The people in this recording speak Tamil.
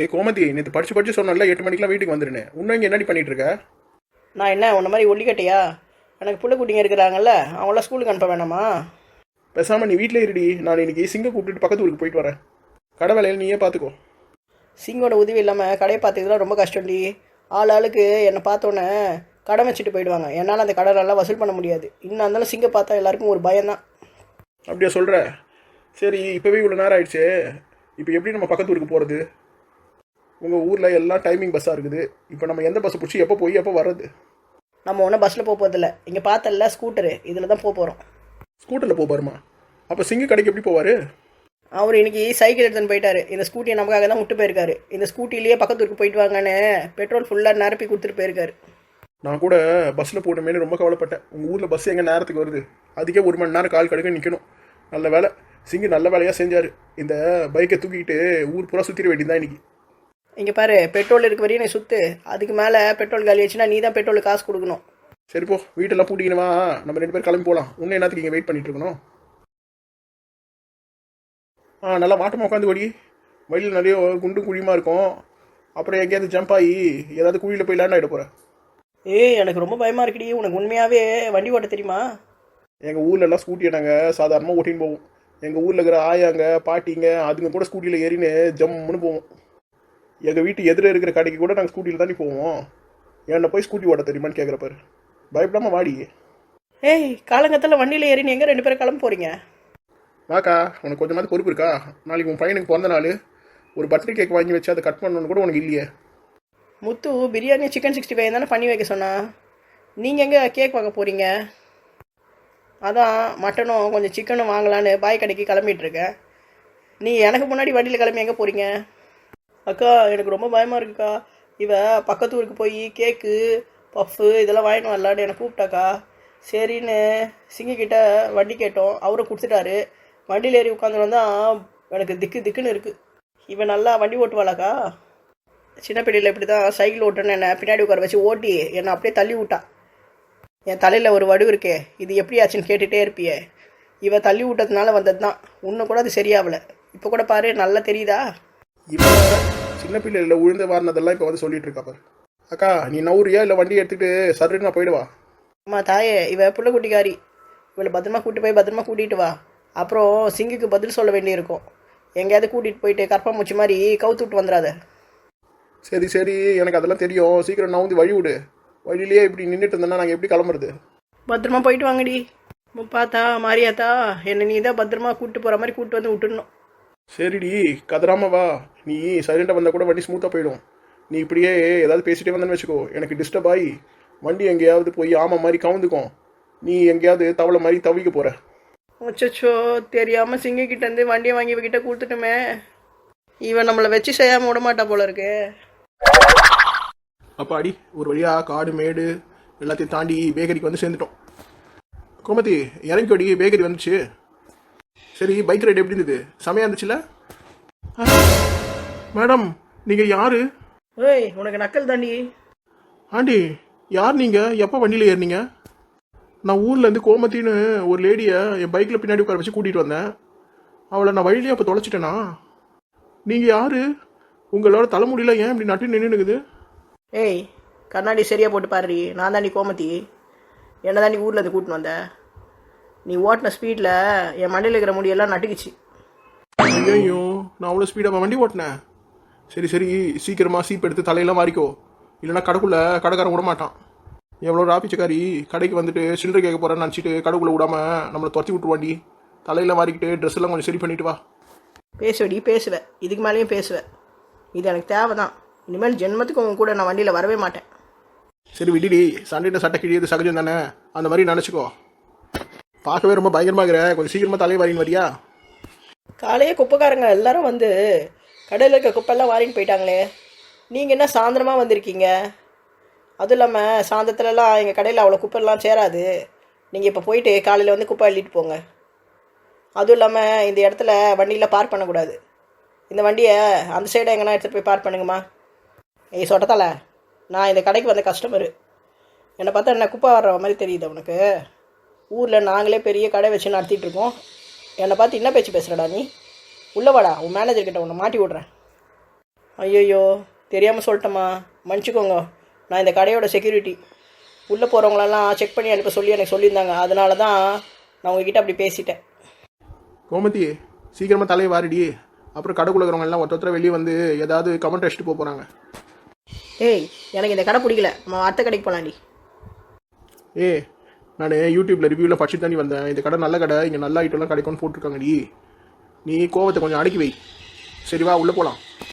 ஏய் கோமதி நேற்று படிச்சு படிச்சு சொன்னல எட்டு மணிக்கெல்லாம் வீட்டுக்கு வந்துருனே இன்னும் இங்கே என்னடி பண்ணிட்டு இருக்க நான் என்ன உன்ன மாதிரி ஒல்லிக்கட்டையா? எனக்கு புள்ள குட்டிங்க இருக்கிறாங்கல்ல அவங்களாம் ஸ்கூலுக்கு அனுப்ப வேணாமா? பேசாம நீ வீட்டிலே இருடி. நான் இன்னைக்கு சிங்க கூப்பிட்டுட்டு பக்கத்து ஊருக்கு போயிட்டு வரேன். கடை வேலையில் நீயே பார்த்துக்கோ சிங்கோட உதவி இல்லாமல் கடையை பார்த்துக்கிறதுலாம் ரொம்ப கஷ்டம்டி. ஆள் ஆளுக்கு என்னை பார்த்தோன்னே கடை வச்சுட்டு போயிடுவாங்க. என்னால் அந்த கடை நல்லா வசூல் பண்ண முடியாது. இன்னும் இருந்தாலும் சிங்க பார்த்தா எல்லாருக்கும் ஒரு பயம்தான். அப்படியா சொல்கிற சரி இப்போவே இவ்வளோ நேரம் ஆயிடுச்சு. இப்போ எப்படி நம்ம பக்கத்து ஊருக்கு போகிறது உங்கள் ஊரில் எல்லாம் டைமிங் பஸ்ஸாக இருக்குது. இப்போ நம்ம எந்த பஸ்ஸை பிடிச்சி எப்போ போய் எப்போ வர்றது? நம்ம ஒன்றும் பஸ்ஸில் போக போகிறதில்ல இங்கே பார்த்தல ஸ்கூட்டரு இதில் தான் போக போகிறோம் ஸ்கூட்டரில் போக பாருமா அப்போ சிங்க கடைக்கு எப்படி போவார்? அவர் இன்னைக்கு சைக்கிள் எடுத்துன்னு போயிட்டாரு. இந்த ஸ்கூட்டியை நமக்காக தான் விட்டு போயிருக்காரு. இந்த ஸ்கூட்டிலேயே பக்கத்து ஊருக்கு போயிட்டு வாங்கன்னு பெட்ரோல் ஃபுல்லாக நிரப்பி கொடுத்துட்டு போயிருக்காரு. நான் கூட பஸ்ஸில் போட்டமேனு ரொம்ப கவலைப்பட்டேன். உங்கள் ஊரில் பஸ் எங்கே நேரத்துக்கு வருது? அதுக்கே ஒரு மணி நேரம் கால் கடுக்க நிற்கணும் நல்ல வேலை. சிங்கு நல்ல வேலையாக செஞ்சார். இந்த பைக்கை தூக்கிட்டு ஊர் பூரா சுற்றிட வேண்டியதுதான் இன்னைக்கு. இங்கே பாரு பெட்ரோல் இருக்க வரையும் நீ சுற்று அதுக்கு மேலே பெட்ரோல் காலி ஆச்சுன்னா நீ தான் பெட்ரோலுக்கு காசு கொடுக்கணும். சரி போ வீட்டெல்லாம் பூட்டிக்கணுமா நம்ம ரெண்டு பேரும் கிளம்பி போகலாம் இன்னும் என்னத்துக்கு இங்கே வெயிட் பண்ணிட்டு இருக்கணும்? ஆ நல்லா வாட்டமாக உட்காந்து ஓடி. வழியில் நிறைய குண்டும் குழியுமா இருக்கும். அப்புறம் எங்கேயாவது ஜம்ப் ஆகி ஏதாவது குழியில் போய் லேண்ட் ஆகிட போகிறேன் ஏய் எனக்கு ரொம்ப பயமாக இருக்குடி. உனக்கு உண்மையாகவே வண்டி ஓட்ட தெரியுமா? எங்கள் ஊர்ல எல்லாம் ஸ்கூட்டியை நாங்கள் சாதாரணமாக ஓட்டின்னு போவோம். எங்கள் ஊரில் இருக்கிற ஆயாங்க பாட்டிங்க அதுங்க கூட ஸ்கூட்டியில் ஏறின்னு ஜம்முன்னு போவோம். எங்கள் வீட்டு எதிர இருக்கிற கடைக்கு கூட நாங்கள் ஸ்கூட்டியில் தாண்டி போவோம். என்ன போய் ஸ்கூட்டி ஓட்ட தெரியுமான்னு கேட்குற பாரு. பயப்படாம வாடி. ஏய் காலங்கத்தில் வண்டியில் ஏறி நீங்கள் ரெண்டு பேரும் கிளம்ப போகிறீங்க வாக்கா உனக்கு கொஞ்சமாவது பொறுப்பு இருக்கா? நாளைக்கு உன் பையனுக்கு பிறந்த நாள். ஒரு பர்த்டே கேக் வாங்கி வச்சு அதை கட் பண்ணணும்னு கூட உனக்கு இல்லையே. Muthu biryani chicken sixty five தானே பண்ணி வைக்க சொன்னா? நீங்கள் எங்கே கேக் வாங்க போகிறீங்க அதான் மட்டனும் கொஞ்சம் சிக்கனும் வாங்கலான்னு பாய் கடைக்கு கிளம்பிட்டு இருக்கேன். நீ எனக்கு முன்னாடி வண்டியில் கிளம்பி எங்கே போகிறீங்க அக்கா எனக்கு ரொம்ப பயமாக இருக்குக்கா. இவ பக்கத்து ஊருக்கு போய் கேக்கு பஃப்பு இதெல்லாம் வாங்கிட்டு வரலான்னு என்னை கூப்பிட்டாக்கா. சரின்னு சிங்கிக்கிட்ட வண்டி கேட்டோம். அவரும் கொடுத்துட்டாரு. வண்டியில் ஏறி உட்காந்து எனக்கு திக்கு திக்குன்னு இருக்குது இவன் நல்லா வண்டி ஓட்டுவாளாக்கா. சின்ன பிள்ளையில் இப்படி தான் சைக்கிள் ஓட்டுன்னு என்னை பின்னாடி உட்கார வச்சு ஓட்டி என்னை அப்படியே தள்ளி விட்டா. என் தலையில் ஒரு வடு இருக்கே. இது எப்படி ஆச்சுன்னு கேட்டுகிட்டே இருப்பியே. இவ தள்ளி விட்டதுனால வந்தது தான் இன்னும் கூட அது சரியாகல இப்போ கூட பாரு நல்லா தெரியுதா? இப்போ சின்ன பிள்ளைல உழுந்து வாரினதெல்லாம் இப்போ வந்து சொல்லிட்டு இருக்கா பாரு. அக்கா நீ நவுறியா? இல்லை வண்டி எடுத்துக்கிட்டு சர்ன்னு நான் போயிடுவா அம்மா தாயே இவ புள்ளக்குட்டிக்காரி இவளை பத்திரமா கூட்டிட்டு போய் பத்திரமா கூட்டிகிட்டு வா. அப்புறம் சிங்குக்கு பதில் சொல்ல வேண்டியிருக்கும். எங்கேயாவது கூட்டிகிட்டு போயிட்டு கற்பமுச்சி மாதிரி கவுத்து விட்டு வந்துடாத. சரி சரி எனக்கு அதெல்லாம் தெரியும். சீக்கிரம் நான் வந்து வழி விடு. வழியிலேயே இப்படி நின்றுட்டு இருந்தேன்னா நாங்கள் எப்படி கிளம்புறது? பத்திரமா போயிட்டு வாங்கடி. முப்பாத்தா மாரியாத்தா என்னை நீ தான் பத்திரமா கூப்பிட்டு போகிற மாதிரி கூப்பிட்டு வந்து விட்டுடணும். சரிடி கதறாம வா. நீ சைலண்டாக வந்தால் கூட வண்டி ஸ்மூத்தாக போயிடும். நீ இப்படியே ஏதாவது பேசிட்டே வந்தேன்னு வச்சுக்கோ. எனக்கு டிஸ்டர்ப் ஆகி வண்டி எங்கேயாவது போய் ஆமை மாதிரி கவுந்துக்கும். நீ எங்கேயாவது தவளை மாதிரி தவிக்க போகிற அச்சச்சோ தெரியாமல் சிங்கிக்கிட்ட இருந்து வண்டியை வாங்கி இவகிட்ட கொடுத்துட்டுமே. இவன் நம்மளை வச்சு செய்யாமல் விட மாட்டா போல இருக்கு. அப்பாடி ஒரு வழியாக காடு மேடு எல்லாத்தையும் தாண்டி பேக்கரிக்கு வந்து சேர்ந்துட்டோம். கோமதி இறங்கிக்கோடி பேக்கரி வந்துச்சு. சரி பைக் ரைடு எப்படி இருந்தது? செமையாக இருந்துச்சுல்ல ஆ, மேடம் நீங்கள் யாரு? ஏய் உனக்கு நக்கல் தாண்டி. ஆண்டி யார் நீங்கள் எப்போ வண்டியில் ஏறினீங்க? நான் ஊர்லேருந்து கோமத்தின்னு ஒரு லேடியை என் பைக்கில் பின்னாடி உட்கார வச்சு கூட்டிகிட்டு வந்தேன். அவளை நான் வழியிலே அப்போ தொலைச்சிட்டேனா? நீங்கள் யார்? உங்களோட தலைமுடியெல்லாம் ஏன் இப்படி நட்டு நின்றுனுக்குது ஏய் கண்ணாடி சரியாக போட்டு பாருடி. நான் தாண்டி கோமதி. என்ன தாண்டி ஊரில் இருந்து கூட்டின்னு வந்த நீ ஓட்டின ஸ்பீடில் என் மண்டையில் இருக்கிற முடியெல்லாம் நட்டுக்குச்சு. ஐயோ நான் அவ்வளோ ஸ்பீடாக வண்டி ஓட்டினேன். சரி சரி சீக்கிரமாக சீப் எடுத்து தலையெல்லாம் மாறிக்கோ இல்லைன்னா கடைக்குள்ளே கடைக்காரன் விட மாட்டான் எவ்வளோ ராப்பிச்சக்காரி கடைக்கு வந்துட்டு சில்லறை கேட்க போகிறேன்னு நினச்சிட்டு கடைக்குள்ளே விடாம நம்மளை துரத்தி விட்டுருவாண்டி தலையெல்லாம் மாறிக்கிட்டு ட்ரெஸ் எல்லாம் கொஞ்சம் சரி பண்ணிட்டு வா. பேசுவடி பேசுவேன் இதுக்கு மேலேயும் பேசுவேன் இது எனக்கு தேவை தான் இனிமேல் ஜென்மத்துக்கு உங்க கூட நான் வண்டியில் வரவே மாட்டேன். சரி விடிடி. சண்டையிட்ட சட்டை கிழியது சகஜம் தானே? அந்த மாதிரி நினச்சிக்கோ. பார்க்கவே ரொம்ப பயங்கரமாக இருக்கிற கொஞ்சம் சீக்கிரமாக தலையை வாரின்னு வரியா காலையே குப்பைக்காரங்க எல்லாரும் வந்து கடையில் இருக்க குப்பெல்லாம் வாரின்னு போயிட்டாங்களே. நீங்கள் என்ன சாயந்தரமாக வந்திருக்கீங்க? அதுவும் இல்லாமல் சாயந்தரத்துலலாம் எங்கள் கடையில் அவ்வளோ குப்பைலாம் சேராது. நீங்கள் இப்போ போயிட்டு காலையில் வந்து குப்பை அள்ளிட்டு போங்க. அதுவும் இல்லாமல் இந்த இடத்துல வண்டியில் பார்க் பண்ணக்கூடாது. இந்த வண்டியை அந்த சைடு எங்கன்னா எடுத்துகிட்டு போய் பார்க் பண்ணுங்கம்மா. ஏய் சொட்டத்தால. நான் இந்த கடைக்கு வந்த கஸ்டமரு என்னை பார்த்தா என்ன குப்பை வர்ற மாதிரி தெரியுது உனக்கு. ஊரில் நாங்களே பெரிய கடை வச்சு நடத்திட்டு இருக்கோம். என்னை பார்த்து என்ன பேச்சு பேசுகிறடா நீ? உள்ள வாடா உன் மேனேஜர் கிட்ட உன்னை மாட்டி விட்றேன். ஐயையோ தெரியாமல் சொல்லிட்டேம்மா. மன்னிச்சுக்கோங்க. நான் இந்த கடையோட செக்யூரிட்டி உள்ளே போகிறவங்களெல்லாம் செக் பண்ணி அனுப்ப சொல்லி எனக்கு சொல்லியிருந்தாங்க. அதனால தான் நான் உங்ககிட்ட அப்படி பேசிட்டேன். கோமதி சீக்கிரமாக தலையை வாரிடி. அப்புறம் கடைக்குள்ள இருக்கிறவங்க எல்லாம் ஒருத்தர வெளியே வந்து ஏதாவது கமெண்ட் அடிச்சுட்டு போக போகிறாங்க ஏய் எனக்கு இந்த கடை பிடிக்கல. நம்ம அடுத்த கடைக்கு போகலாண்டி ஏ நான் யூடியூப்பில் ரிவ்யூவில் படிச்சுட்டு தண்ணி வந்தேன். இந்த கடை நல்ல கடை இங்கே நல்ல ஐட்டம்லாம் கிடைக்கும்னு போட்டிருக்காங்க நீ கோவத்தை கொஞ்சம் அடக்கி வை. சரி வா உள்ளே போகலாம்